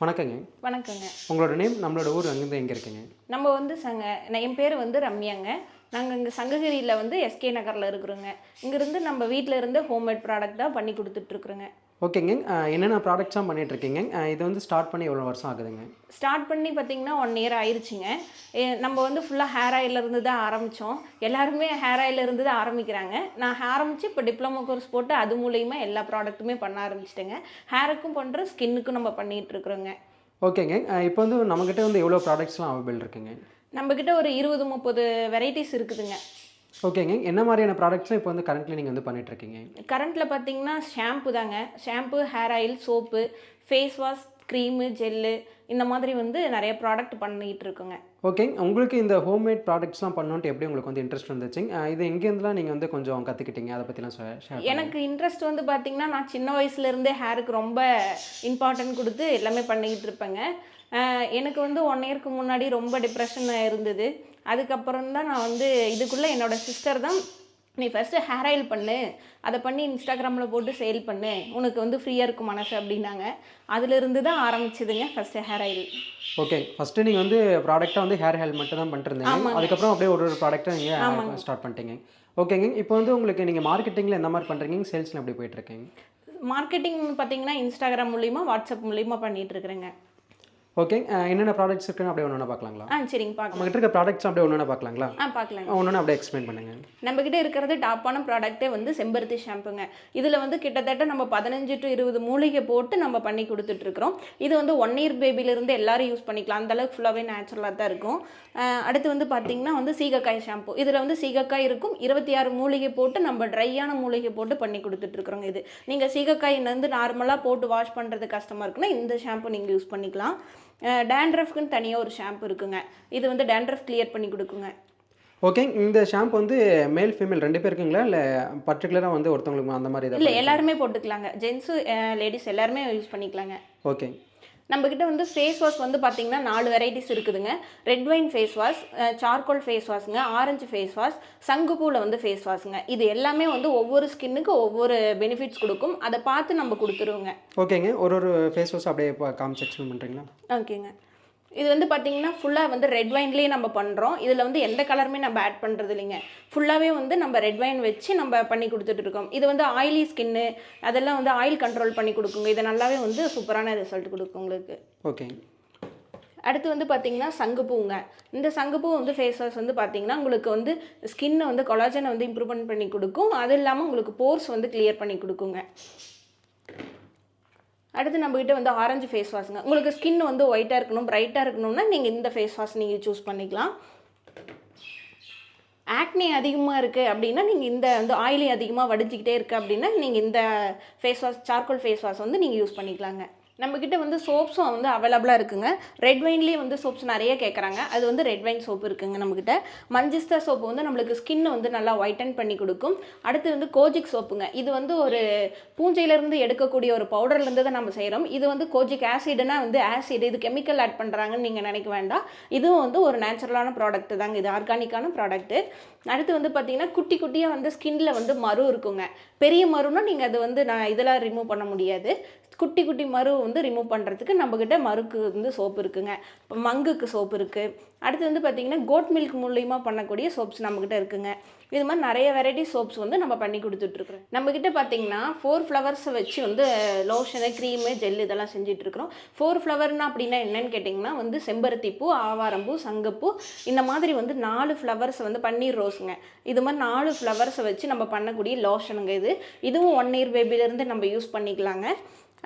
வணக்கங்க. வணக்கங்க. உங்களோட நேம் நம்மளோட ஊர் அங்கேருந்து எங்கே இருக்குங்க? நம்ம வந்து சங்க நான் என் பேர் வந்து ரம்யாங்க. நாங்கள் இங்கே சங்ககிரியில் வந்து எஸ்கே நகரில் இருக்கிறோங்க. இங்கேருந்து நம்ம வீட்டில் இருந்து ஹோம்மேட் ப்ராடக்டாக பண்ணி கொடுத்துட்ருக்குறோங்க ஓகேங்க என்னென்ன ப்ராடக்ட்ஸாக பண்ணிகிட்ருக்கீங்க இது வந்து ஸ்டார்ட் பண்ணி எவ்வளோ வருஷம் ஆகுதுங்க? ஸ்டார்ட் பண்ணி பார்த்தீங்கன்னா ஒன் இயர் ஆயிருச்சுங்க. ஏ- நம்ம வந்து ஃபுல்லாக ஹேர் ஆயிலிருந்து தான் ஆரம்பித்தோம் எல்லாருமே ஹேர் ஆயிலிருந்து தான் ஆரம்பிக்கிறாங்க. நான் ஆரம்பித்து இப்போ டிப்ளமோ கோர்ஸ் போட்டு அது மூலியமாக எல்லா ப்ராடக்ட்டுமே பண்ண ஆரம்பிச்சிட்டேங்க. ஹேருக்கும் பண்ணுறோம் ஸ்கின்னுக்கும் நம்ம பண்ணிகிட்டு இருக்கிறோங்க. ஓகேங்க இப்போ வந்து நம்மக்கிட்ட வந்து எவ்வளோ ப்ராடக்ட்ஸ்லாம் அவைபிள் இருக்குங்க? நம்மக்கிட்ட ஒரு இருபது முப்பது வெரைட்டிஸ் இருக்குதுங்க. ஓகேங்க. என்ன மாதிரியான ப்ராடக்ட்ஸும் இப்போ வந்து கரண்ட்லி நீங்கள் வந்து பண்ணிகிட்ருக்கீங்க கரண்ட்டில் பார்த்தீங்கன்னா ஷாம்பு தாங்க. Shampoo hair oil soap face wash cream gel இந்த மாதிரி வந்து நிறைய ப்ராடக்ட் பண்ணிகிட்டு இருக்கோங்க ஓகேங்க உங்களுக்கு இந்த ஹோம்மேட் ப்ராடக்ட்ஸ்லாம் பண்ணணுன்ட்டு எப்படி உங்களுக்கு வந்து இன்ட்ரெஸ்ட் வந்துச்சுங்க இது எங்கேருந்துலாம் நீங்கள் வந்து கொஞ்சம் கற்றுக்கிட்டீங்க அதை பற்றிலாம் ஷேர் எனக்கு இன்ட்ரெஸ்ட் வந்து பார்த்தீங்கன்னா நான் சின்ன வயசுலேருந்தே ஹேருக்கு ரொம்ப இம்பார்ட்டன்ட் கொடுத்து எல்லாமே பண்ணிக்கிட்டு இருப்பேங்க. எனக்கு வந்து ஒன் இயர்க்கு முன்னாடி ரொம்ப டிப்ரெஷன் இருந்தது. அதுக்கப்புறம் தான் நான் வந்து இதுக்குள்ளே என்னோட சிஸ்டர் தான் நீ ஃபஸ்ட்டு ஹேர் ஆயில் பண்ணு. அதை பண்ணி இன்ஸ்டாகிராமில் போட்டு சேல் பண்ணு. உனக்கு வந்து ஃப்ரீயாக இருக்கும் மனசு அப்படின்னாங்க. அதுலேருந்து தான் ஆரம்பிச்சதுங்க first hair oil okay first நீங்கள் வந்து ப்ராடக்ட்டாக வந்து ஹேர் ஹெல் மட்டும் தான் பண்ணிருந்தீங்க. அதுக்கப்புறம் அப்படியே ஒரு ஒரு ப்ராடக்ட்டாக. நீங்கள் ஸ்டார்ட் பண்ணிட்டீங்க. ஓகேங்க இப்போ வந்து உங்களுக்கு நீங்கள் மார்க்கெட்டிங்கில் எந்த மாதிரி பண்ணுறீங்க சேல்ஸில் எப்படி போயிட்டுருக்கீங்க மார்க்கெட்டிங் பார்த்தீங்கன்னா இன்ஸ்டாகிராம் மூலிமா வாட்ஸ்அப் மூலிமா பண்ணிட்டு இருக்கிறேங்க. ஓகே என்னென்ன ப்ராடக்ட்ஸ் இருக்குன்னு அப்படியே ஒன்று பார்க்கலாங்களா? ஆ சரிங்க பார்க்கலாம். நம்மகிட்ட இருக்க ப்ராடக்ட்ஸ் அப்படியே ஒன்று பார்க்கலாங்களா? ஆ பார்க்கலாங்க ஒன்று அப்படியே எக்ஸ்பிளைன் பண்ணுங்க. நம்மக்கிட்ட இருக்கிறது டாப்பான ப்ராடக்ட்டே வந்து செம்பருத்தி ஷாம்புங்க இதில் வந்து கிட்டத்தட்ட நம்ம பதினஞ்சு டு இருபது மூலிகை போட்டு நம்ம பண்ணி கொடுத்துட்ருக்குறோம். இது வந்து ஒன் இயர் பேபிலேருந்து எல்லாரும் யூஸ் பண்ணிக்கலாம். அந்த அளவுக்கு ஃபுல்லாகவே நேச்சுரலாக தான் இருக்கும். அடுத்து வந்து பார்த்திங்கன்னா வந்து சீகக்காய் ஷாம்பு இதில் வந்து சீகக்காய் இருக்கும். இருபத்தி ஆறு மூலிகை போட்டு நம்ம ட்ரையான மூலிகை போட்டு பண்ணி கொடுத்துட்ருக்குறோங்க இது. நீங்கள் சீகக்காய் வந்து நார்மலாக போட்டு வாஷ் பண்ணுறது கஷ்டமாக இருக்குன்னா இந்த ஷாம்பு நீங்கள் யூஸ் பண்ணிக்கலாம். டேண்ட்ரஃப்க்குன்னு தனியாக ஒரு ஷாம்பு இருக்குங்க. இது வந்து டேண்ட்ரஃப் கிளியர் பண்ணி கொடுக்குங்க. ஓகே இந்த ஷாம்பு வந்து மேல் ஃபீமேல் ரெண்டு பேருக்குங்களா இல்லை பர்டிகுலராக வந்து ஒருத்தவங்களுக்கு அந்த மாதிரி இல்லை எல்லாருமே போட்டுக்கலாங்க. ஜென்ஸு லேடிஸ் எல்லாருமே யூஸ் பண்ணிக்கலாங்க. ஓகே நம்மக்கிட்ட வந்து ஃபேஸ் வாஷ் வந்து பார்த்தீங்கன்னா நாலு வெரைட்டிஸ் இருக்குதுங்க. Red wine face wash charcoal face வாஷுங்க orange face wash சங்குப்பூவில் வந்து ஃபேஸ் வாஷுங்க இது எல்லாமே வந்து ஒவ்வொரு ஸ்கின்னுக்கு ஒவ்வொரு பெனிஃபிட்ஸ் கொடுக்கும். அதை பார்த்து நம்ம கொடுத்துருவோங்க. ஓகேங்க ஒரு ஒரு ஃபேஸ் வாஷ் அப்படியே காமிச்சு எக்ஸ்பிளைன் பண்ணுறீங்களா ஓகேங்க இது வந்து பார்த்தீங்கன்னா ஃபுல்லாக வந்து ரெட் வைன்லேயே நம்ம பண்ணுறோம் இதில் வந்து எந்த கலருமே நம்ம ஆட் பண்ணுறது இல்லைங்க. ஃபுல்லாகவே வந்து நம்ம ரெட் வைன் வச்சு நம்ம பண்ணி கொடுத்துட்டு இருக்கோம். இது வந்து ஆயிலி ஸ்கின்னு அதெல்லாம் வந்து ஆயில் கண்ட்ரோல் பண்ணி கொடுக்குங்க. இது நல்லாவே வந்து சூப்பரான ரிசல்ட் கொடுக்கும் உங்களுக்கு. ஓகே அடுத்து வந்து பார்த்தீங்கன்னா சங்குப்பூங்க இந்த சங்குப்பூ வந்து ஃபேஸ் வாஷ் வந்து பார்த்தீங்கன்னா உங்களுக்கு வந்து ஸ்கின்னை வந்து கொலாஜனை வந்து இம்ப்ரூவ்மெண்ட் பண்ணி கொடுக்கும். அது இல்லாமல் உங்களுக்கு போர்ஸ் வந்து கிளியர் பண்ணி கொடுக்குங்க. அடுத்து நம்மக்கிட்ட வந்து ஆரஞ்சு ஃபேஸ் வாஷுங்க உங்களுக்கு ஸ்கின் வந்து ஒயிட்டாக இருக்கணும் ப்ரைட்டாக இருக்கணும்னா நீங்கள் இந்த ஃபேஸ் வாஷ் நீங்கள் சூஸ் பண்ணிக்கலாம். ஆக்னி அதிகமாக இருக்குது அப்படின்னா நீங்கள் இந்த வந்து ஆயிலி அதிகமாக வடிஞ்சிக்கிட்டே இருக்குது அப்படின்னா நீங்கள் இந்த face wash charcoal face wash வந்து நீங்கள் யூஸ் பண்ணிக்கலாங்க. நம்மக்கிட்ட வந்து சோப்ஸும் வந்து அவைலபிளாக இருக்குங்க. ரெட் வைன்லேயே வந்து சோப்ஸ் நிறைய கேட்குறாங்க அது வந்து ரெட் வைன் சோப் இருக்குங்க நம்மக்கிட்ட மஞ்சிஸ்தா சோப்பு வந்து நம்மளுக்கு ஸ்கின் வந்து நல்லா ஒயிட்டன் பண்ணி கொடுக்கும். அடுத்து வந்து கோஜிக் சோப்புங்க இது வந்து ஒரு பூஞ்சையிலேருந்து எடுக்கக்கூடிய ஒரு பவுடர்லேருந்து தான் நம்ம செய்கிறோம் இது வந்து கோஜிக் ஆசிடுனா வந்து ஆசிட் இது கெமிக்கல் ஆட் பண்ணுறாங்கன்னு நீங்கள் நினைக்க வேண்டாம். இதுவும் வந்து ஒரு நேச்சுரலான ப்ராடக்ட் தாங்க. இது ஆர்கானிக்கான ப்ராடக்ட்டு அடுத்து வந்து பார்த்தீங்கன்னா குட்டி குட்டியாக வந்து ஸ்கின்னில் வந்து மரு இருக்குங்க. பெரிய மருன்னா நீங்கள் அது வந்து நான் இதெல்லாம் ரிமூவ் பண்ண முடியாது. குட்டி குட்டி மரு வந்து ரிமூவ் பண்ணுறதுக்கு நம்மக்கிட்ட மருக்கு வந்து சோப்பு இருக்குங்க. இப்போ மங்குக்கு சோப்பு இருக்குது அடுத்து வந்து பார்த்தீங்கன்னா கோட் மில்க் மூலியமாக பண்ணக்கூடிய சோப்ஸ் நம்மக்கிட்ட இருக்குங்க. இது மாதிரி நிறைய வெரைட்டி சோப்ஸ் வந்து நம்ம பண்ணி கொடுத்துட்ருக்குறோம் நம்மக்கிட்ட பார்த்தீங்கன்னா ஃபோர் ஃப்ளவர்ஸை வச்சு வந்து லோஷனு க்ரீமு ஜெல் இதெல்லாம் செஞ்சிட்ருக்குறோம் ஃபோர் ஃப்ளவர்னா அப்படின்னா என்னென்னு கேட்டிங்கன்னா வந்து செம்பருத்தி பூ ஆவாரம்பூ சங்கப்பூ இந்த மாதிரி வந்து நாலு ஃப்ளவர்ஸை வந்து பன்னீர் ரோஸுங்க இது மாதிரி நாலு ஃப்ளவர்ஸை வச்சு நம்ம பண்ணக்கூடிய லோஷனுங்க இது. இதுவும் ஒன் இயர் பேபிலேருந்து நம்ம யூஸ் பண்ணிக்கலாங்க.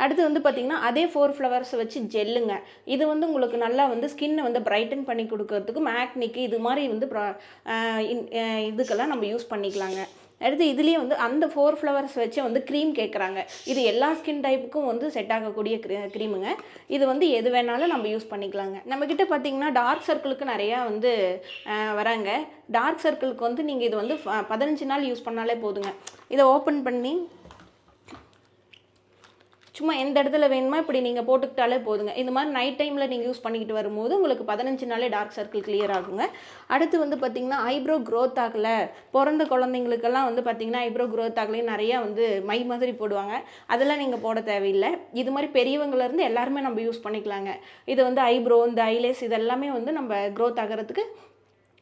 அடுத்து வந்து பார்த்திங்கன்னா அதே ஃபோர் ஃப்ளவர்ஸ் வச்சு ஜெல்லுங்க. இது வந்து உங்களுக்கு நல்லா வந்து ஸ்கின்னை வந்து பிரைட்டன் பண்ணி கொடுக்கறதுக்கும் ஆக்னிக்கு இது மாதிரி வந்து ப்ரா- இன்- இதுக்கெல்லாம் நம்ம யூஸ் பண்ணிக்கலாங்க. அடுத்து இதுலேயே வந்து அந்த ஃபோர் ஃப்ளவர்ஸ் வச்சு வந்து க்ரீம் கேட்குறாங்க இது எல்லா ஸ்கின் டைப்புக்கும் வந்து செட் ஆகக்கூடிய க்ரீமுங்க இது வந்து எது வேணாலும் நம்ம யூஸ் பண்ணிக்கலாங்க. நம்மக்கிட்ட பார்த்தீங்கன்னா டார்க் சர்க்கிளுக்கு நிறையா வந்து வராங்க. டார்க் சர்க்கிளுக்கு வந்து நீங்கள் இது வந்து ஃப- பதினஞ்சு நாள் யூஸ் பண்ணாலே போதுங்க. இதை ஓப்பன் பண்ணி சும்மா எந்த இடத்துல வேணுமோ இப்படி நீங்கள் போட்டுக்கிட்டாலே போதுங்க. இந்த மாதிரி நைட் டைமில் நீங்கள் யூஸ் பண்ணிக்கிட்டு வரும்போது உங்களுக்கு பதினஞ்சு நாளே டார்க் சர்க்கிள் கிளியர் ஆகுங்க. அடுத்து வந்து பார்த்திங்கன்னா ஐப்ரோ க்ரோத் ஆகலை. பிறந்த குழந்தைங்களுக்கெல்லாம் வந்து பார்த்திங்கன்னா ஐப்ரோ க்ரோத் ஆகலையும் நிறையா வந்து மை மாதிரி போடுவாங்க. அதெல்லாம் நீங்கள் போட தேவையில்லை. இது மாதிரி பெரியவங்கலேருந்து எல்லாருமே நம்ம யூஸ் பண்ணிக்கலாங்க. இது வந்து ஐப்ரோ இந்த ஐலேஸ் இதெல்லாமே வந்து நம்ம க்ரோத் ஆகிறதுக்கு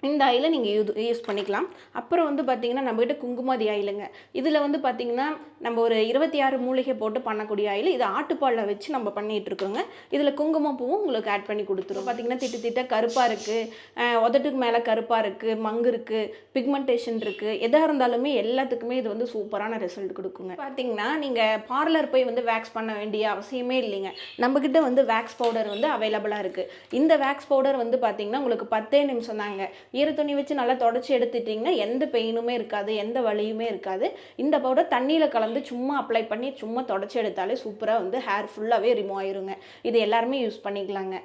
இந்த ஆயிலை நீங்கள் யூ யூஸ் பண்ணிக்கலாம். அப்புறம் வந்து பார்த்திங்கன்னா நம்மக்கிட்ட குங்குமாதி ஆயிலுங்க. இதில் வந்து பார்த்திங்கன்னா நம்ம ஒரு இருபத்தி ஆறு மூலிகை போட்டு பண்ணக்கூடிய ஆயில் இது ஆட்டுப்பாலில் வச்சு நம்ம பண்ணிகிட்டு இருக்கோங்க இதில் குங்குமப்பூவும் உங்களுக்கு ஆட் பண்ணி கொடுத்துரும். பார்த்திங்கன்னா திட்டு திட்ட கருப்பாக இருக்குது உதட்டுக்கு மேலே கருப்பாக இருக்குது மங்கு இருக்குது பிக்மெண்டேஷன் இருக்குது எதாக இருந்தாலுமே எல்லாத்துக்குமே இது வந்து சூப்பரான ரிசல்ட் கொடுக்குங்க. பார்த்தீங்கன்னா நீங்கள் பார்லர் போய் வந்து வேக்ஸ் பண்ண வேண்டிய அவசியமே இல்லைங்க. நம்மக்கிட்ட வந்து வேக்ஸ் பவுடர் வந்து அவைலபிளாக இருக்குது இந்த வேக்ஸ் பவுடர் வந்து பார்த்திங்கன்னா உங்களுக்கு பத்தே நிமிஷம் தாங்க. ஈரத்துணி வச்சு நல்லா தொடச்சி எடுத்துட்டிங்கன்னா எந்த பெயினுமே இருக்காது எந்த வலியுமே இருக்காது. இந்த பவுடர் தண்ணியில் கலந்து சும்மா அப்ளை பண்ணி சும்மா தொடச்சி எடுத்தாலே சூப்பராக வந்து ஹேர் ஃபுல்லாகவே ரிமூவ் ஆயிருங்க. இது எல்லாருமே யூஸ் பண்ணிக்கலாங்க.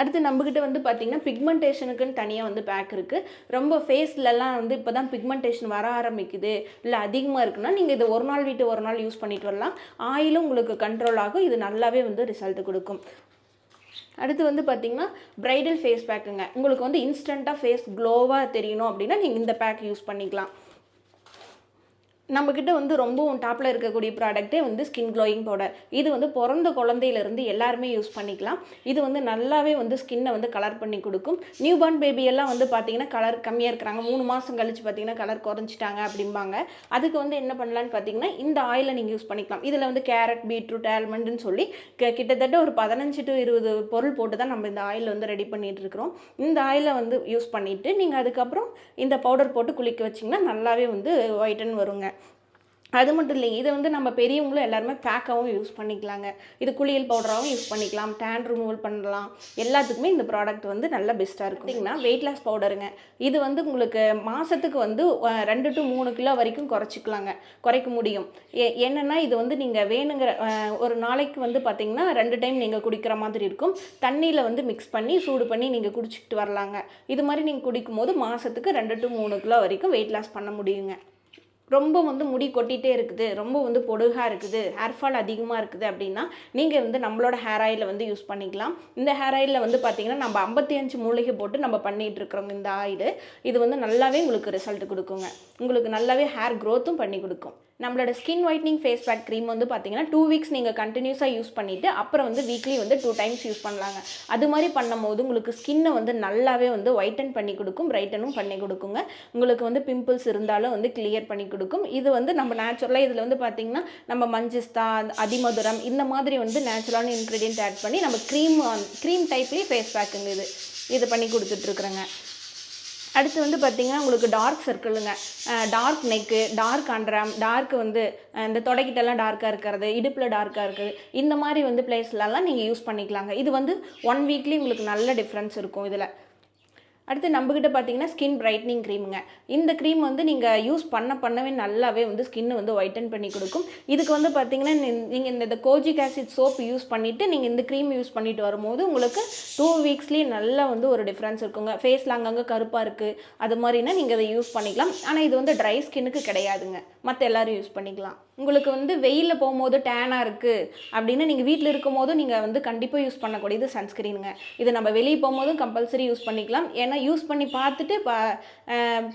அடுத்து நம்மக்கிட்ட வந்து பார்த்திங்கன்னா பிக்மெண்டேஷனுக்குன்னு தனியாக வந்து பேக் இருக்குது ரொம்ப ஃபேஸ்லலாம் வந்து இப்போ தான் பிக்மெண்டேஷன் வர ஆரம்பிக்குது. இல்லை அதிகமாக இருக்குன்னா நீங்கள் இதை ஒரு நாள் விட்டு ஒரு நாள் யூஸ் பண்ணிட்டு வரலாம். ஆயிலும் உங்களுக்கு கண்ட்ரோல் ஆகும். இது நல்லாவே வந்து ரிசல்ட் கொடுக்கும். அடுத்து வந்து பார்த்தீங்கன்னா ப்ரைடல் ஃபேஸ் பேக்குங்க உங்களுக்கு வந்து இன்ஸ்டண்ட்டாக ஃபேஸ் க்ளோவாக தெரியணும் அப்படின்னா நீங்கள் இந்த பேக் யூஸ் பண்ணிக்கலாம். நம்மக்கிட்ட வந்து ரொம்பவும் டாப்பில் இருக்கக்கூடிய ப்ராடக்ட்டே வந்து ஸ்கின் க்ளோயிங் பவுடர் இது வந்து பிறந்த குழந்தையிலேருந்து எல்லாருமே யூஸ் பண்ணிக்கலாம். இது வந்து நல்லாவே வந்து ஸ்கின்னை வந்து கலர் பண்ணி கொடுக்கும். நியூ பார்ன் பேபியெல்லாம் வந்து பார்த்தீங்கன்னா கலர் கம்மியாக இருக்கிறாங்க. மூணு மாதம் கழிச்சு பார்த்தீங்கன்னா கலர் குறைஞ்சிட்டாங்க அப்படிம்பாங்க. அதுக்கு வந்து என்ன பண்ணலான்னு பார்த்தீங்கன்னா இந்த ஆயிலை நீங்கள் யூஸ் பண்ணிக்கலாம். இதில் வந்து கேரட் பீட்ரூட் ஆல்மண்டுன்னு சொல்லி கிட்டத்தட்ட ஒரு பதினஞ்சு டு இருபது பொருள் போட்டு தான் நம்ம இந்த ஆயில் வந்து ரெடி பண்ணிட்டு இருக்கிறோம். இந்த ஆயிலை வந்து யூஸ் பண்ணிவிட்டு நீங்கள் அதுக்கப்புறம் இந்த பவுடர் போட்டு குளிக்க வச்சிங்கன்னா நல்லாவே வந்து ஒயிட்டன் வருங்க. அது மட்டும் இல்லைங்க. இதை வந்து நம்ம பெரியவங்களும் எல்லாருமே பேக்காகவும் யூஸ் பண்ணிக்கலாங்க. இது குளியல் பவுடராகவும் யூஸ் பண்ணிக்கலாம். டேன் ரிமூவல் பண்ணலாம். எல்லாத்துக்குமே இந்த ப்ராடக்ட் வந்து நல்ல பெஸ்ட்டாக இருக்கும். பார்த்தீங்கன்னா வெயிட் லாஸ் பவுடருங்க இது வந்து உங்களுக்கு மாதத்துக்கு வந்து ரெண்டு டு மூணு கிலோ வரைக்கும் குறைச்சிக்கலாங்க. குறைக்க முடியும். ஏ என்னென்னா இது வந்து நீங்கள் வேணுங்கிற ஒரு நாளைக்கு வந்து பார்த்தீங்கன்னா ரெண்டு டைம் நீங்கள் குடிக்கிற மாதிரி இருக்கும். தண்ணியில் வந்து மிக்ஸ் பண்ணி சூடு பண்ணி நீங்கள் குடிச்சிக்கிட்டு வரலாங்க. இது மாதிரி நீங்கள் குடிக்கும் போது மாதத்துக்கு ரெண்டு டு மூணு கிலோ வரைக்கும் வெயிட் லாஸ் பண்ண முடியுங்க. ரொம்ப வந்து முடி கொட்டிகிட்டே இருக்குது ரொம்ப வந்து பொடுகாக இருக்குது ஹேர் ஃபால் அதிகமாக இருக்குது அப்படின்னா நீங்கள் வந்து நம்மளோட ஹேர் ஆயிலை வந்து யூஸ் பண்ணிக்கலாம். இந்த ஹேர் ஆயிலில் வந்து பார்த்தீங்கன்னா நம்ம ஐம்பத்தி அஞ்சு மூலிகை போட்டு நம்ம பண்ணிகிட்டு இருக்கிறோம் இந்த ஆயில் இது வந்து நல்லாவே உங்களுக்கு ரிசல்ட் கொடுக்குங்க. உங்களுக்கு நல்லாவே ஹேர் க்ரோத்தும் பண்ணி கொடுக்கும். நம்மளோட skin whitening face pack cream வந்து பார்த்தீங்கன்னா டூ வீக்ஸ் நீங்கள் கண்டினியூஸாக யூஸ் பண்ணிவிட்டு அப்புறம் வந்து வீக்லி வந்து டூ டைம்ஸ் யூஸ் பண்ணலாங்க. அது மாதிரி பண்ணும்போது உங்களுக்கு ஸ்கின்னை வந்து நல்லாவே வந்து ஒயிட்டன் பண்ணி கொடுக்கும் பிரைட்டனும் பண்ணி கொடுக்குங்க. உங்களுக்கு வந்து பிம்பிள்ஸ் இருந்தாலும் வந்து கிளியர் பண்ணி கொடுக்கும். இது வந்து நம்ம நேச்சுரலாக இதில் வந்து பார்த்திங்கன்னா நம்ம மஞ்சிஸ்தா அதிமதுரம் இந்த மாதிரி வந்து நேச்சுரலான இன்க்ரீடியன்ட் ஆட் பண்ணி நம்ம க்ரீம் க்ரீம் டைப்லேயே ஃபேஸ் பேக்குங்க இது. இது பண்ணி கொடுத்துட்ருக்குறேங்க அடுத்து வந்து பார்த்தீங்கன்னா உங்களுக்கு dark சர்க்கிளுங்க dark neck dark underarm dark வந்து இந்த தொடைக்கிட்டெல்லாம் டார்க்காக இருக்கிறது இடுப்பில் டார்க்காக இருக்குது. இந்த மாதிரி வந்து பிளேஸ்லலாம் நீங்கள் யூஸ் பண்ணிக்கலாங்க. இது வந்து ஒன் வீக்லி உங்களுக்கு நல்ல டிஃப்ரென்ஸ் இருக்கும் இதில். அடுத்து நம்மக்கிட்ட பார்த்தீங்கன்னா ஸ்கின் பிரைட்னிங் க்ரீமுங்க இந்த க்ரீம் வந்து நீங்கள் யூஸ் பண்ண பண்ணவே நல்லாவே வந்து ஸ்கின் வந்து ஒயிட்டன் பண்ணி கொடுக்கும். இதுக்கு வந்து பார்த்தீங்கன்னா நீங்கள் இந்த கோஜிக் ஆசிட் சோப் யூஸ் பண்ணிவிட்டு நீங்கள் இந்த க்ரீம் யூஸ் பண்ணிட்டு வரும்போது உங்களுக்கு டூ வீக்ஸ்லேயே நல்லா வந்து ஒரு டிஃப்ரென்ஸ் இருக்குங்க. ஃபேஸில் அங்கங்கே கருப்பாக இருக்குது அது மாதிரினா நீங்கள் அதை யூஸ் பண்ணிக்கலாம். ஆனால் இது வந்து ட்ரை ஸ்கின்னுக்கு கிடையாதுங்க. மற்ற எல்லாரும் யூஸ் பண்ணிக்கலாம். உங்களுக்கு வந்து வெயிலில் போகும்போது டேனாக இருக்குது அப்படின்னு நீங்கள் வீட்டில் இருக்கும் போதும் நீங்கள் வந்து கண்டிப்பாக யூஸ் பண்ணக்கூடியது சன்ஸ்க்ரீனுங்க. இது நம்ம வெளியே போகும்போதும் கம்பல்சரி யூஸ் பண்ணிக்கலாம். ஏன்னா யூஸ் பண்ணி பார்த்துட்டு பா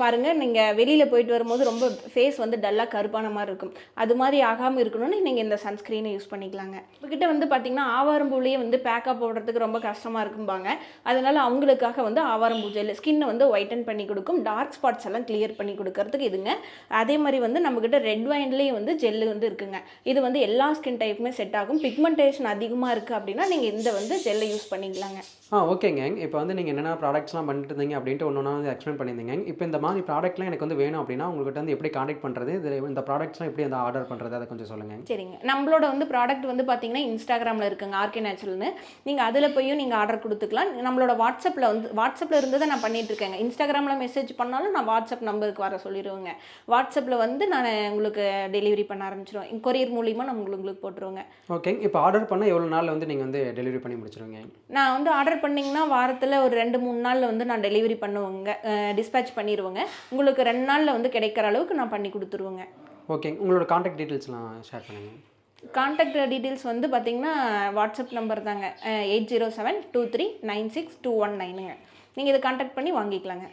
பாருங்கள் நீங்கள் வெளியில் போயிட்டு வரும்போது ரொம்ப ஃபேஸ் வந்து டல்லாக கருப்பான மாதிரி இருக்கும். அது மாதிரி ஆகாமல் இருக்கணும்னு நீங்கள் இந்த சன்ஸ்க்ரீனை யூஸ் பண்ணிக்கலாங்க. உங்ககிட்ட வந்து பார்த்தீங்கன்னா ஆவாரம்பூலேயே வந்து பேக்கப் போடுறதுக்கு ரொம்ப கஷ்டமாக இருக்கும்பாங்க. அதனால் அவங்களுக்காக வந்து ஆவாரம்பூ ஜெல் ஸ்கின்னை வந்து ஒயிட்டன் பண்ணி கொடுக்கும். டார்க் ஸ்பாட்ஸ் எல்லாம் கிளியர் பண்ணி கொடுக்கறதுக்கு இதுங்க. அதே மாதிரி வந்து நம்மக்கிட்ட ரெட் வைன்லேயும் வந்து ஜெல் ஜெல்லு வந்து இருக்குங்க. இது வந்து எல்லா ஸ்கின் டைப்புமே செட் ஆகும். பிக்மெண்டேஷன் அதிகமாக இருக்குது அப்படின்னா நீங்கள் இந்த வந்து ஜெல்லை யூஸ் பண்ணிக்கலாங்க. ஆ ஓகேங்க இப்போ வந்து நீங்கள் என்னென்ன ப்ராடக்ட்ஸ்லாம் பண்ணிட்டு இருந்தீங்க அப்படின்ட்டு ஒன்று ஒன்றா வந்து எக்ஸ்பிளைன் பண்ணியிருந்தீங்க இப்போ இந்த மாதிரி ப்ராடக்ட்லாம் எனக்கு வந்து வேணும் அப்படின்னா உங்கள்கிட்ட வந்து எப்படி காண்டாக்ட் பண்ணுறது இது இந்த ப்ராடக்ட்ஸ்லாம் எப்படி அந்த ஆர்டர் பண்ணுறது அதை கொஞ்சம் சொல்லுங்கள் சரிங்க. நம்மளோட வந்து ப்ராடக்ட் வந்து பார்த்தீங்கன்னா இன்ஸ்டாகிராமில் இருக்குங்க ஆர்கே நேச்சுரல்னு நீங்கள் அதில் போயும் நீங்கள் ஆர்டர் கொடுத்துக்கலாம். நம்மளோட வாட்ஸ்அப்பில் வந்து வாட்ஸ்அப்பில் இருந்து தான் நான் பண்ணிட்டு இருக்கேங்க இன்ஸ்டாகிராமில் மெசேஜ் பண்ணாலும் நான் வாட்ஸ்அப் நம்பருக்கு வர சொல்லிடுவேங்க வாட்ஸ்அப்பில் வந்து நான் உங்களுக்கு டெலிவரி பண்ண ஆரம்பிச்சிருவேன். கொரியர் மூலிமா நான் உங்களுக்கு உங்களுக்கு போட்டுருவேங்க. ஓகே இப்போ ஆர்டர் பண்ணால் எவ்வளோ நாளில் வந்து நீங்கள் வந்து டெலிவரி பண்ணி முடிச்சிருவீங்க நான் வந்து ஆர்டர் பண்ணிங்கன்னா வாரத்தில் ஒரு ரெண்டு மூணு நாளில் வந்து நான் டெலிவரி பண்ணுவேங்க. டிஸ்பேச் பண்ணிடுவேங்க உங்களுக்கு ரெண்டு நாளில் வந்து கிடைக்கிற அளவுக்கு நான் பண்ணி கொடுத்துருவேங்க. ஓகே உங்களோட காண்டாக்ட் டீட்டெயில்ஸ்லாம் ஷேர் பண்ணுங்கள் கான்டாக்ட் டீட்டெயில்ஸ் வந்து பார்த்தீங்கன்னா வாட்ஸ்அப் நம்பர் தாங்க. Eight zero seven two three nine six two one நைனுங்க நீங்கள் இதை கான்டாக்ட் பண்ணி வாங்கிக்கலாங்க.